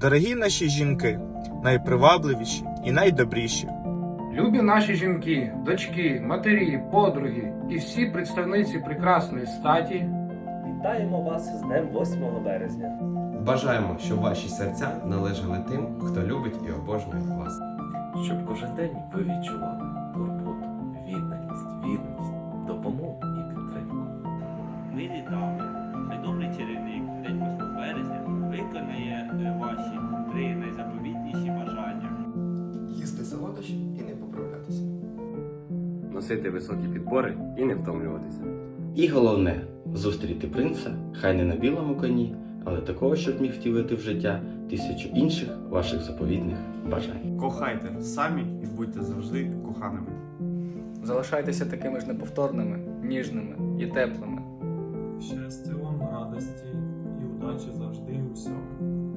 Дорогі наші жінки, найпривабливіші і найдобріші. Любі наші жінки, дочки, матері, подруги і всі представниці прекрасної статі. Вітаємо вас з Днем 8 березня. Бажаємо, щоб ваші серця належали тим, хто любить і обожнює вас. щоб кожен день ви відчували турботу, відданість, вірність, допомогу і підтримку. Ми вітаємо. Хай добрий чарівник День 8 їсти і не поправлятися. носити високі підбори і не втомлюватися. І головне зустріти принца, хай не на білому коні, але такого, щоб міг втілити в життя тисячу інших ваших заповітних бажань. Кохайте самі і будьте завжди коханими. Залишайтеся такими ж неповторними, ніжними і теплими. Щастя вам, радості і удачі завжди у всьому.